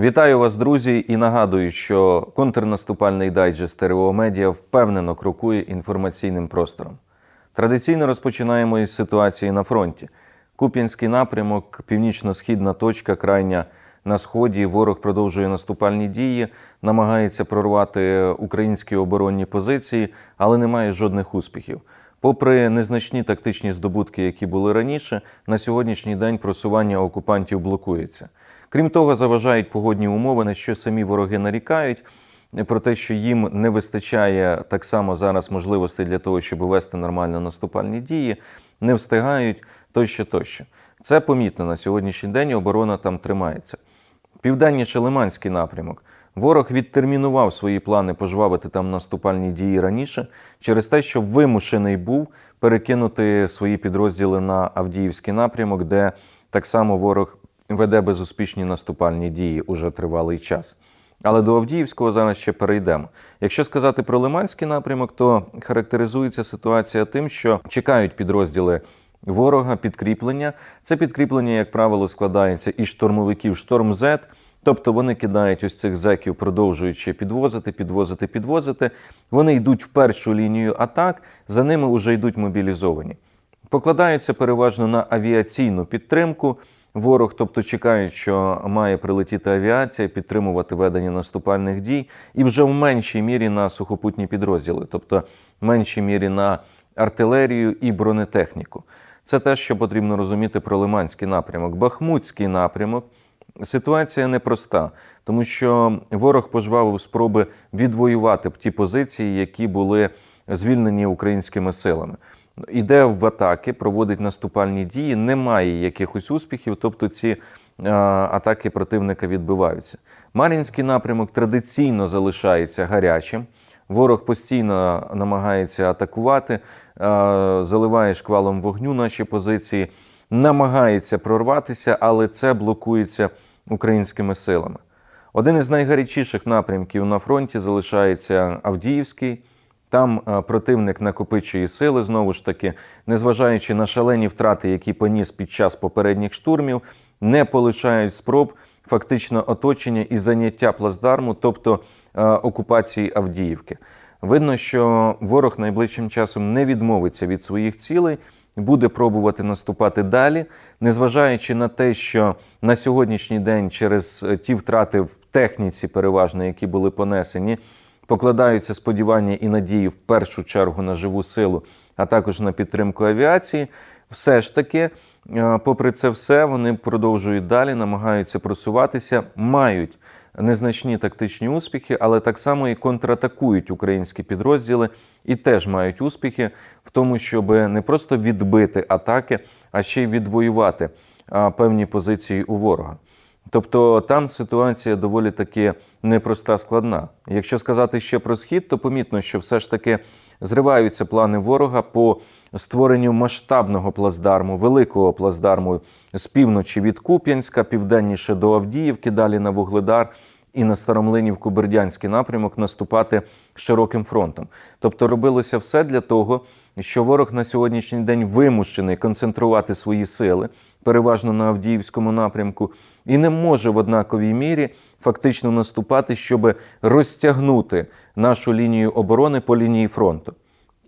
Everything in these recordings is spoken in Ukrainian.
Вітаю вас, друзі, і нагадую, що контрнаступальний дайджест ТРО Медіа впевнено крокує інформаційним простором. Традиційно розпочинаємо із ситуації на фронті. Куп'янський напрямок, північно-східна точка, крайня на сході. Ворог продовжує наступальні дії, намагається прорвати українські оборонні позиції, але не має жодних успіхів. Попри незначні тактичні здобутки, які були раніше, на сьогоднішній день просування окупантів блокується. Крім того, заважають погодні умови, на що самі вороги нарікають. Про те, що їм не вистачає так само зараз можливостей для того, щоб вести нормально наступальні дії, не встигають тощо, тощо. Це помітно на сьогоднішній день. Оборона там тримається. Південніше Лиманський напрямок. Ворог відтермінував свої плани пожвавити там наступальні дії раніше через те, що вимушений був перекинути свої підрозділи на Авдіївський напрямок, де так само ворог веде безуспішні наступальні дії уже тривалий час. Але до Авдіївського зараз ще перейдемо. Якщо сказати про Лиманський напрямок, то характеризується ситуація тим, що чекають підрозділи ворога підкріплення. Це підкріплення, як правило, складається із штурмовиків шторм Z, тобто вони кидають ось цих зеків, продовжуючи підвозити, підвозити, підвозити. Вони йдуть в першу лінію атак, за ними вже йдуть мобілізовані. Покладаються переважно на авіаційну підтримку. Ворог, тобто чекають, що має прилетіти авіація, підтримувати ведення наступальних дій, і вже в меншій мірі на сухопутні підрозділи, тобто в меншій мірі на артилерію і бронетехніку. Це те, що потрібно розуміти про Лиманський напрямок. Бахмутський напрямок ситуація непроста, тому що ворог пожвавив спроби відвоювати ті позиції, які були звільнені українськими силами. Іде в атаки, проводить наступальні дії, немає якихось успіхів, тобто ці а, атаки противника відбиваються. Мар'їнський напрямок традиційно залишається гарячим. Ворог постійно намагається атакувати, а, заливає шквалом вогню наші позиції, намагається прорватися, але це блокується українськими силами. Один із найгарячіших напрямків на фронті залишається Авдіївський. Там е, противник накопичує сили, знову ж таки, незважаючи на шалені втрати, які поніс під час попередніх штурмів, не полишають спроб фактично оточення і заняття плацдарму, тобто е, окупації Авдіївки. Видно, що ворог найближчим часом не відмовиться від своїх цілей, буде пробувати наступати далі, незважаючи на те, що на сьогоднішній день через е, ті втрати в техніці, переважно, які були понесені покладаються сподівання і надії в першу чергу на живу силу, а також на підтримку авіації. Все ж таки, е, попри це все, вони продовжують далі, намагаються просуватися, мають незначні тактичні успіхи, але так само і контратакують українські підрозділи і теж мають успіхи в тому, щоб не просто відбити атаки, а ще й відвоювати певні позиції у ворога. Тобто там ситуація доволі таки непроста, складна. Якщо сказати ще про схід, то помітно, що все ж таки зриваються плани ворога по створенню масштабного плацдарму, великого плацдарму з півночі від Куп'янська, південніше до Авдіївки, далі на Вугледар. І на Старомлинівку Бердянський напрямок наступати широким фронтом. Тобто робилося все для того, що ворог на сьогоднішній день вимушений концентрувати свої сили, переважно на Авдіївському напрямку, і не може в однаковій мірі фактично наступати, щоб розтягнути нашу лінію оборони по лінії фронту.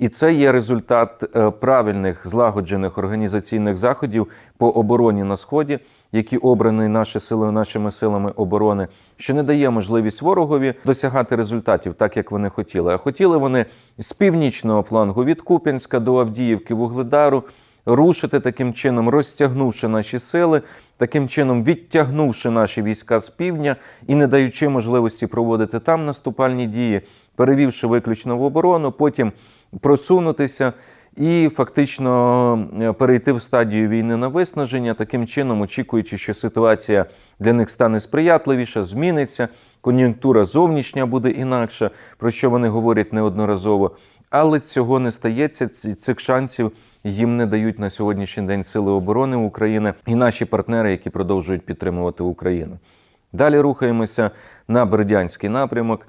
І це є результат е, правильних злагоджених організаційних заходів по обороні на сході, які обрані наші сили, нашими силами оборони, що не дає можливість ворогові досягати результатів так, як вони хотіли. А хотіли вони з північного флангу від Куп'янська до Авдіївки, Вугледару. Рушити таким чином, розтягнувши наші сили, таким чином відтягнувши наші війська з півдня і не даючи можливості проводити там наступальні дії, перевівши виключно в оборону, потім просунутися і фактично е, перейти в стадію війни на виснаження, таким чином очікуючи, що ситуація для них стане сприятливіша, зміниться, кон'юнктура зовнішня буде інакша, про що вони говорять неодноразово. Але цього не стається. Цих шансів їм не дають на сьогоднішній день сили оборони України і наші партнери, які продовжують підтримувати Україну. Далі рухаємося на Бердянський напрямок.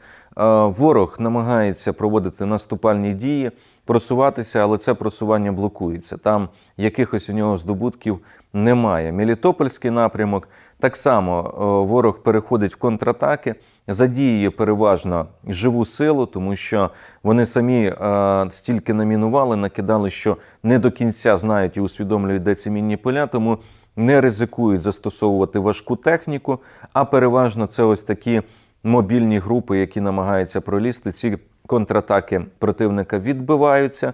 Ворог намагається проводити наступальні дії. Просуватися, але це просування блокується. Там якихось у нього здобутків немає. Мелітопольський напрямок так само е, ворог переходить в контратаки, задіює переважно живу силу, тому що вони самі е, стільки намінували, накидали, що не до кінця знають і усвідомлюють, де ці мінні поля, тому не ризикують застосовувати важку техніку, а переважно це ось такі мобільні групи, які намагаються пролізти. Ці контратаки противника відбиваються.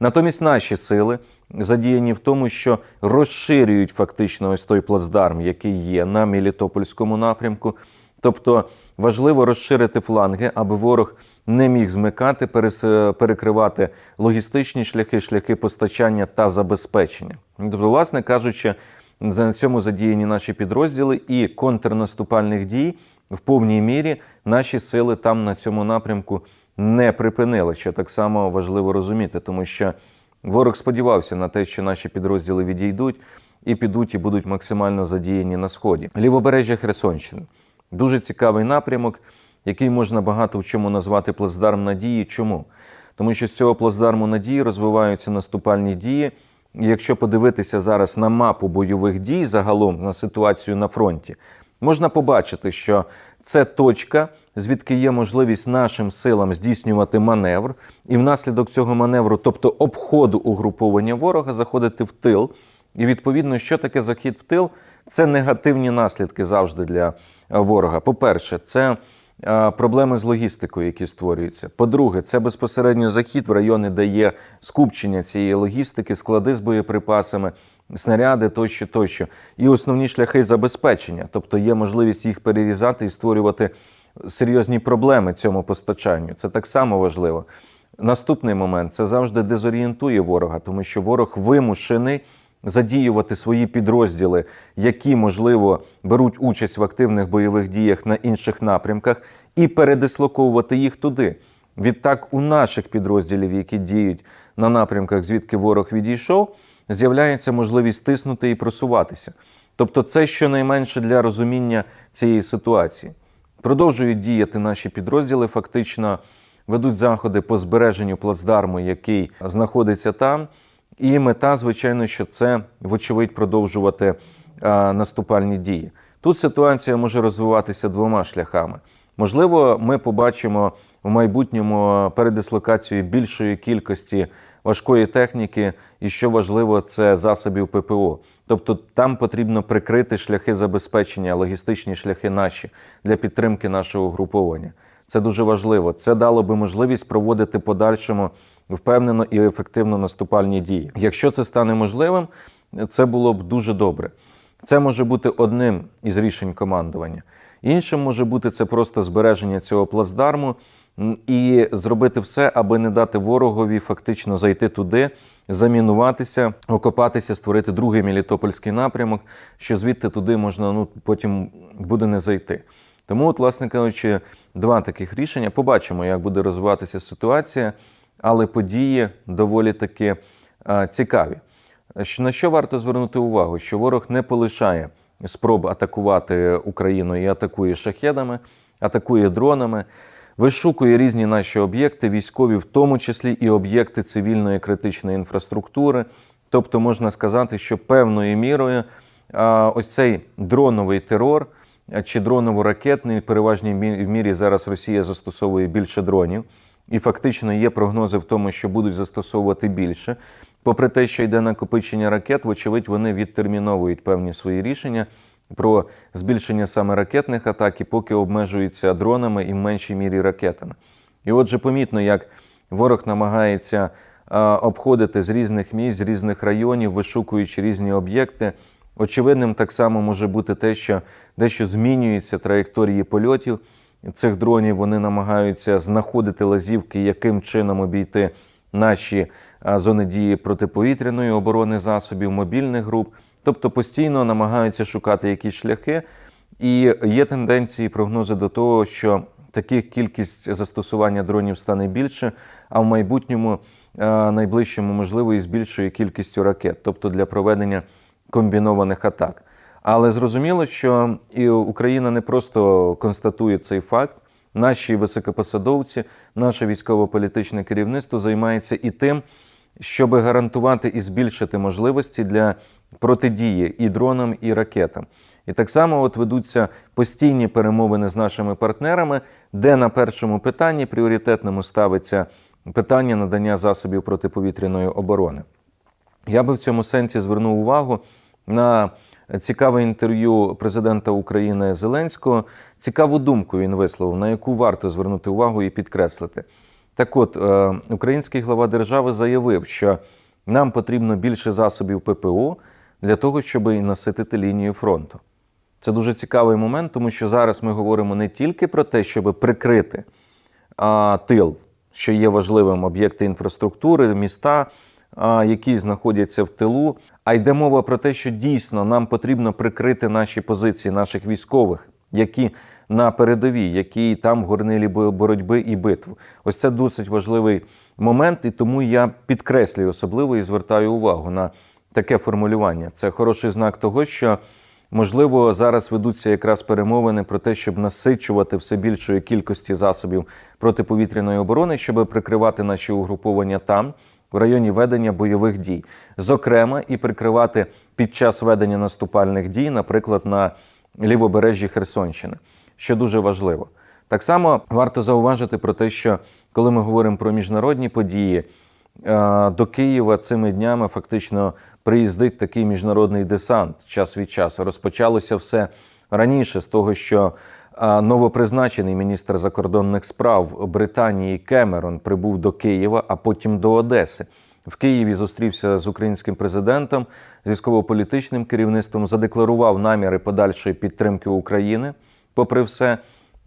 Натомість наші сили задіяні в тому, що розширюють фактично ось той плацдарм, який є на Мелітопольському напрямку. Тобто важливо розширити фланги, аби ворог не міг змикати, перес- перекривати логістичні шляхи, шляхи постачання та забезпечення. Тобто, власне кажучи, на цьому задіяні наші підрозділи і контрнаступальних дій в повній мірі наші сили там на цьому напрямку не припинили, що так само важливо розуміти, тому що ворог сподівався на те, що наші підрозділи відійдуть і підуть і будуть максимально задіяні на сході. Лівобережжя Херсонщини дуже цікавий напрямок, який можна багато в чому назвати плацдарм надії. Чому? Тому що з цього плацдарму надії розвиваються наступальні дії. І Якщо подивитися зараз на мапу бойових дій загалом на ситуацію на фронті, можна побачити, що це точка, звідки є можливість нашим силам здійснювати маневр, і внаслідок цього маневру, тобто обходу угруповання ворога, заходити в тил. І відповідно, що таке захід в тил? Це негативні наслідки завжди для е, ворога. По-перше, це е, проблеми з логістикою, які створюються. По-друге, це безпосередньо захід в райони, де є скупчення цієї логістики, склади з боєприпасами, снаряди тощо, тощо. І основні шляхи забезпечення, тобто є можливість їх перерізати і створювати серйозні проблеми цьому постачанню. Це так само важливо. Наступний момент це завжди дезорієнтує ворога, тому що ворог вимушений задіювати свої підрозділи, які, можливо, беруть участь в активних бойових діях на інших напрямках, і передислоковувати їх туди. Відтак, у наших підрозділів, які діють на напрямках, звідки ворог відійшов, з'являється можливість тиснути і просуватися. Тобто, це щонайменше для розуміння цієї ситуації. Продовжують діяти наші підрозділи, фактично ведуть заходи по збереженню плацдарму, який знаходиться там. І мета, звичайно, що це, вочевидь, продовжувати а, наступальні дії. Тут ситуація може розвиватися двома шляхами. Можливо, ми побачимо в майбутньому передислокацію більшої кількості важкої техніки, і що важливо, це засобів ППО. Тобто там потрібно прикрити шляхи забезпечення, логістичні шляхи наші для підтримки нашого угруповання. Це дуже важливо. Це дало би можливість проводити подальшому впевнено і ефективно наступальні дії. Якщо це стане можливим, це було б дуже добре. Це може бути одним із рішень командування. Іншим може бути це просто збереження цього плацдарму і зробити все, аби не дати ворогові фактично зайти туди, замінуватися, окопатися, створити другий мелітопольський напрямок, що звідти туди можна ну потім буде не зайти. Тому, от, власне кажучи, два таких рішення. Побачимо, як буде розвиватися ситуація, але події доволі таки цікаві. На що варто звернути увагу? Що ворог не полишає спроб атакувати Україну і атакує шахедами, атакує дронами, вишукує різні наші об'єкти, військові, в тому числі і об'єкти цивільної критичної інфраструктури. Тобто можна сказати, що певною мірою ось цей дроновий терор чи дроново-ракетний, в переважній мірі зараз Росія застосовує більше дронів. І фактично є прогнози в тому, що будуть застосовувати більше. Попри те, що йде накопичення ракет, вочевидь, вони відтерміновують певні свої рішення про збільшення саме ракетних атак і поки обмежуються дронами і в меншій мірі ракетами. І отже, помітно, як ворог намагається обходити з різних місць, з різних районів, вишукуючи різні об'єкти. Очевидним так само може бути те, що дещо змінюються траєкторії польотів цих дронів. Вони намагаються знаходити лазівки, яким чином обійти наші зони дії протиповітряної оборони засобів, мобільних груп. Тобто постійно намагаються шукати якісь шляхи, і є тенденції, прогнози до того, що таких кількість застосування дронів стане більше, а в майбутньому е, найближчому можливо і з більшою кількістю ракет, тобто для проведення комбінованих атак. Але зрозуміло, що і Україна не просто констатує цей факт, наші високопосадовці, наше військово-політичне керівництво займається і тим, щоб гарантувати і збільшити можливості для протидії і дронам, і ракетам. І так само от ведуться постійні перемовини з нашими партнерами, де на першому питанні пріоритетному ставиться питання надання засобів протиповітряної оборони. Я би в цьому сенсі звернув увагу на цікаве інтерв'ю президента України Зеленського. Цікаву думку він висловив, на яку варто звернути увагу і підкреслити. Так от, е, український глава держави заявив, що нам потрібно більше засобів ППО для того, щоб і наситити лінію фронту. Це дуже цікавий момент, тому що зараз ми говоримо не тільки про те, щоб прикрити а, тил, що є важливим об'єкти інфраструктури, міста, а, які знаходяться в тилу, а йде мова про те, що дійсно нам потрібно прикрити наші позиції, наших військових, які на передовій, які там в горнилі боротьби і битв. Ось це досить важливий момент, і тому я підкреслюю особливо і звертаю увагу на таке формулювання. Це хороший знак того, що можливо зараз ведуться якраз перемовини про те, щоб насичувати все більшої кількості засобів протиповітряної оборони, щоб прикривати наші угруповання там. В районі ведення бойових дій, зокрема, і прикривати під час ведення наступальних дій, наприклад, на лівобережжі Херсонщини, що дуже важливо. Так само варто зауважити про те, що коли ми говоримо про міжнародні події, до Києва цими днями фактично приїздить такий міжнародний десант час від часу. Розпочалося все раніше з того, що е, новопризначений міністр закордонних справ Британії Кемерон прибув до Києва, а потім до Одеси. В Києві зустрівся з українським президентом, з військово-політичним керівництвом, задекларував наміри подальшої підтримки України, попри все,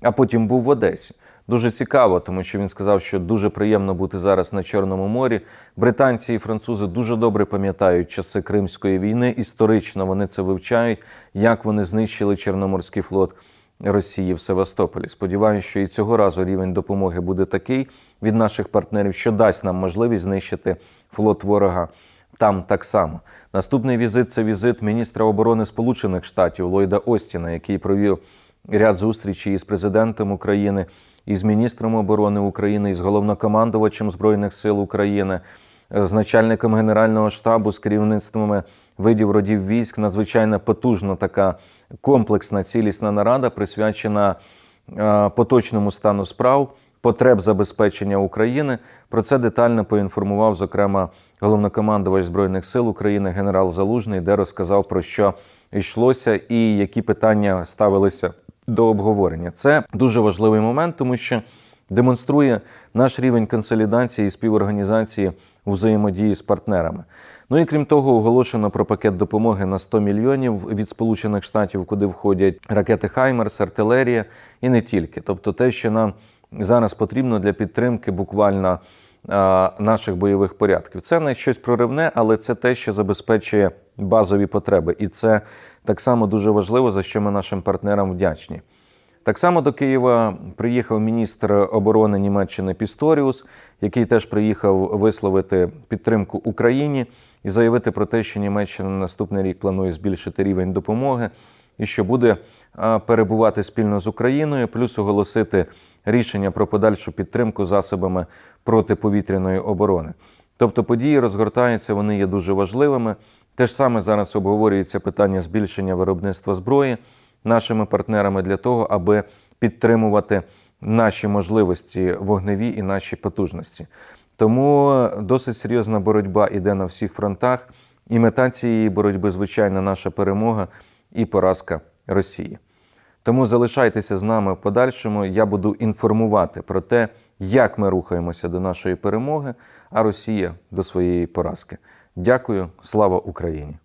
а потім був в Одесі. Дуже цікаво, тому що він сказав, що дуже приємно бути зараз на Чорному морі. Британці і французи дуже добре пам'ятають часи Кримської війни. Історично вони це вивчають, як вони знищили Чорноморський флот Росії в Севастополі. Сподіваюся, що і цього разу рівень допомоги буде такий від наших партнерів, що дасть нам можливість знищити флот ворога там так само. Наступний візит це візит міністра оборони Сполучених Штатів Ллойда Остіна, який провів ряд зустрічей із президентом України, із міністром оборони України, із головнокомандувачем Збройних сил України, з начальником Генерального штабу, з керівництвами видів родів військ. Надзвичайно потужна така комплексна цілісна нарада, присвячена е, поточному стану справ, потреб забезпечення України. Про це детально поінформував, зокрема, головнокомандувач Збройних сил України генерал Залужний, де розказав про що йшлося і які питання ставилися до обговорення. Це дуже важливий момент, тому що демонструє наш рівень консолідації і співорганізації у взаємодії з партнерами. Ну і крім того, оголошено про пакет допомоги на 100 мільйонів від Сполучених Штатів, куди входять ракети Хаймерс, артилерія і не тільки. Тобто, те, що нам зараз потрібно для підтримки буквально наших бойових порядків. Це не щось проривне, але це те, що забезпечує базові потреби, і це так само дуже важливо, за що ми нашим партнерам вдячні. Так само до Києва приїхав міністр оборони Німеччини Пісторіус, який теж приїхав висловити підтримку Україні і заявити про те, що Німеччина на наступний рік планує збільшити рівень допомоги і що буде перебувати спільно з Україною, плюс оголосити рішення про подальшу підтримку засобами протиповітряної оборони. Тобто події розгортаються, вони є дуже важливими. Те ж саме зараз обговорюється питання збільшення виробництва зброї нашими партнерами для того, аби підтримувати наші можливості вогневі і наші потужності. Тому досить серйозна боротьба іде на всіх фронтах, і мета цієї боротьби, звичайно, наша перемога і поразка Росії. Тому залишайтеся з нами в подальшому. Я буду інформувати про те, як ми рухаємося до нашої перемоги, а Росія до своєї поразки. Дякую, слава Україні!